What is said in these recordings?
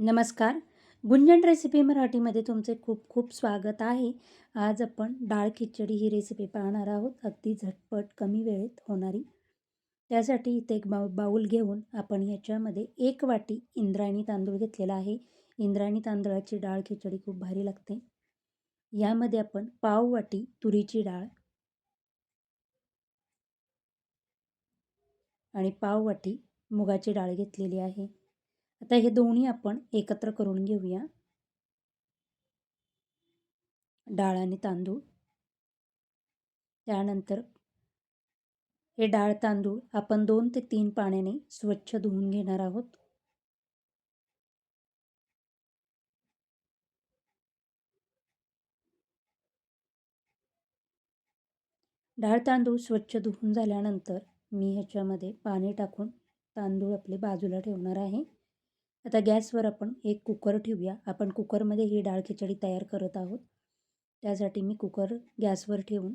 नमस्कार. गुंजन रेसिपी मराठीमध्ये तुमचे खूप खूप स्वागत आहे. आज आपण डाळ खिचडी ही रेसिपी पाहणार आहोत. अगदी झटपट कमी वेळेत होणारी. त्यासाठी इथे एक बाऊ बाऊल घेऊन आपण याच्यामध्ये एक वाटी इंद्रायणी तांदूळ घेतलेला आहे. इंद्रायणी तांदळाची डाळ खिचडी खूप भारी लागते. यामध्ये आपण पाव वाटी तुरीची डाळ आणि पाव वाटी मुगाची डाळ घेतलेली आहे. आता हे दोन्ही आपण एकत्र करून घेऊया. डाळ आणि तांदूळ. त्यानंतर हे डाळ तांदूळ आपण दोन ते तीन पाण्याने स्वच्छ धुवून घेणार आहोत. डाळ तांदूळ स्वच्छ धुवून झाल्यानंतर मी ह्याच्यामध्ये पाणी टाकून तांदूळ आपले बाजूला ठेवणार आहे. आता गॅसवर आपण एक कुकर ठेवूया. आपण कुकरमध्ये ही डाळ खिचडी तयार करत आहोत. त्यासाठी मी कुकर गॅसवर ठेवून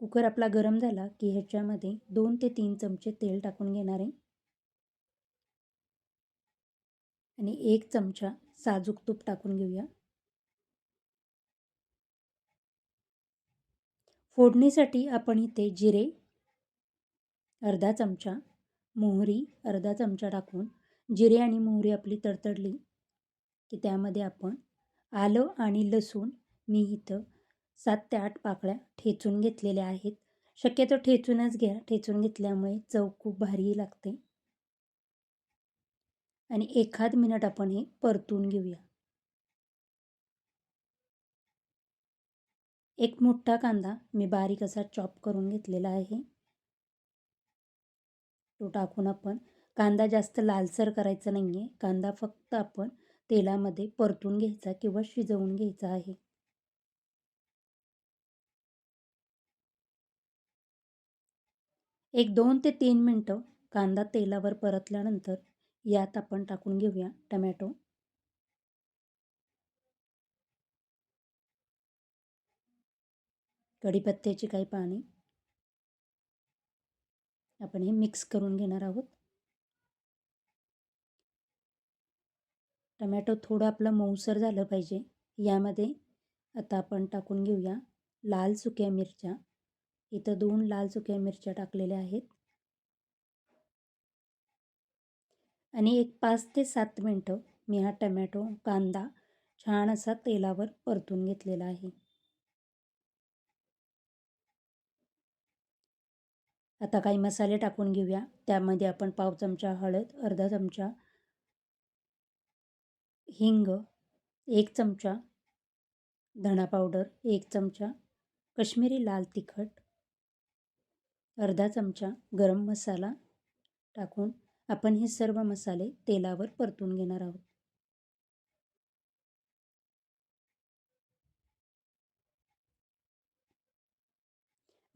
कुकर आपला गरम झाला की ह्याच्यामध्ये दोन ते तीन चमचे तेल टाकून घेणार आहे. आणि एक चमचा साजूक तूप टाकून घेऊया. फोडणीसाठी आपण इथे जिरे अर्धा चमचा मोहरी अर्धा चमचा टाकून जिरे आणि मोहरी आपली तडतडली की त्यामध्ये आपण आलं आणि लसूण मी इथं सात ते आठ पाकळ्या ठेचून घेतलेल्या आहेत. शक्यतो ठेचूनच घ्या. ठेचून घेतल्यामुळे चव खूप भारी लागते. आणि एखाद मिनिट आपण हे परतून घेऊया. एक मोठा कांदा मी बारीक असा चॉप करून घेतलेला आहे. तो टाकून आपण कांदा जास्त लालसर करायचा नाही आहे कांदा फक्त आपण तेलामध्ये परतून घ्यायचा किंवा शिजवून घ्यायचा आहे. एक दोन ते तीन मिनटं कांदा तेलावर परतल्यानंतर यात आपण टाकून घेऊया टमॅटो. कढीपत्त्याची काही पाणी आपण हे मिक्स करून घेणार आहोत. टमॅटो थोडं आपलं मऊसर झालं पाहिजे. यामध्ये आता आपण टाकून घेऊया लाल सुक्या मिरच्या. इथं दोन लाल सुक्या मिरच्या टाकलेल्या आहेत. आणि एक पाच ते सात मिनटं मी हा टमॅटो कांदा छान असा तेलावर परतून घेतलेला आहे. आता काही मसाले टाकून घेऊया. त्यामध्ये आपण पाव चमचा हळद अर्धा चमचा हिंग एक चमचा धणा पावडर एक चमचा कश्मीरी लाल तिखट अर्धा चमचा गरम मसाला टाकून आपण हे सर्व मसाले तेलावर परतून घेणार आहोत.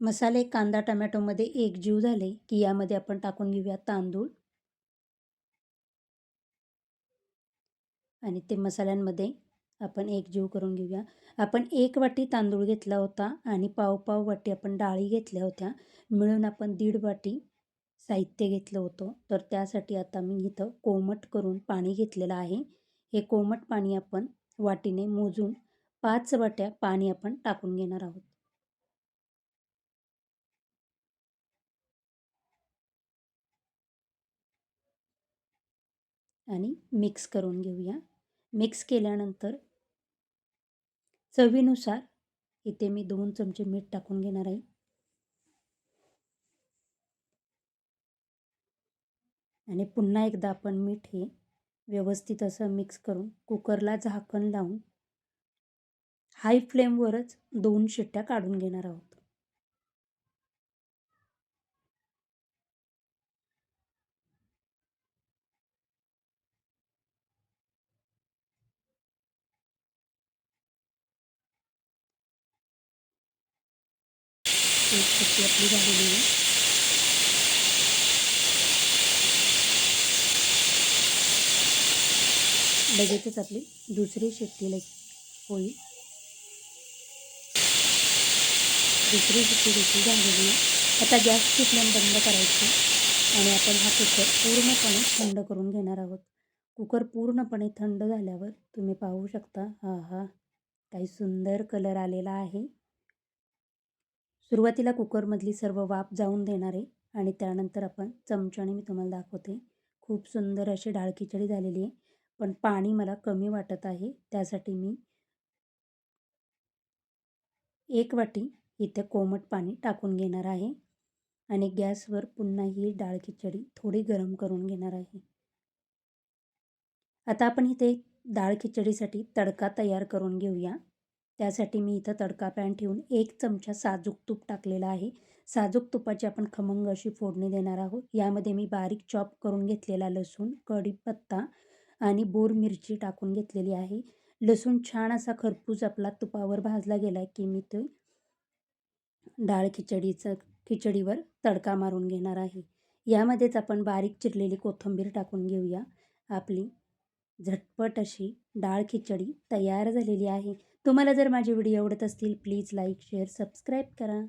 मसाले कांदा टमॅटोमध्ये एकजीव झाले की यामध्ये आपण टाकून घेऊया तांदूळ. आणि ते मसाल्यांमध्ये आपण एकजीव करून घेऊया. आपण एक वाटी तांदूळ घेतला होता आणि पाव पाव वाटी आपण डाळी घेतल्या होत्या. मिळून आपण दीड वाटी साहित्य घेतलं होतं. तर त्यासाठी आता मी इथं कोमट करून पाणी घेतलेलं आहे. हे कोमट पाणी आपण वाटीने मोजून पाच वाट्या पाणी आपण टाकून घेणार आहोत. आणि मिक्स करून घेऊया. मिक्स केल्यानंतर चवीनुसार इथे मी दोन चमचे मीठ टाकून घेणार आहे. आणि पुन्हा एकदा आपण मीठ हे व्यवस्थित असं मिक्स करून कुकरला झाकण लावून हाय फ्लेमवरच दोन शिट्ट्या काढून घेणार आहोत. एक शिट्टी आपली झालेली आहे. लगेचच आपली दुसरी शिट्टी लग होईल दुसरी शिट्टी देखील झालेली आहे. आता गॅसची फ्लेम बंद करायची? आणि आपण हा कुकर पूर्णपणे थंड करून घेणार आहोत. कुकर पूर्णपणे थंड झाल्यावर तुम्ही पाहू शकता हा हा काही सुंदर कलर आलेला आहे. सुरुवातीला कुकरमधली सर्व वाफ जाऊन देणार आहे आणि त्यानंतर आपण चमच्याने मी तुम्हाला दाखवते. खूप सुंदर अशी डाळ खिचडी झालेली आहे. पण पाणी मला कमी वाटत आहे. त्यासाठी मी एक वाटी इथे कोमट पाणी टाकून घेणार आहे. आणि गॅसवर पुन्हा ही डाळ खिचडी थोडी गरम करून घेणार आहे. आता आपण इथे डाळ खिचडीसाठी तडका तयार करून घेऊया. त्यासाठी मी इथं तडका पॅन ठेवून एक चमचा साजूक तूप टाकलेला आहे. साजूक तुपाची आपण खमंग अशी फोडणी देणार आहोत. यामध्ये मी बारीक चॉप करून घेतलेला लसूण कढीपत्ता आणि बोर मिरची टाकून घेतलेली आहे. लसूण छान असा खरपूस आपला तुपावर भाजला गेला की मी ते डाळ खिचडीचं खिचडीवर तडका मारून घेणार आहे. यामध्येच आपण बारीक चिरलेली कोथिंबीर टाकून घेऊया. आपली झटपट अशी डाळ खिचडी तयार झालेली आहे. तुम्हाला जर माझे व्हिडिओ आवडत असतील प्लीज लाईक शेअर सबस्क्राईब करा.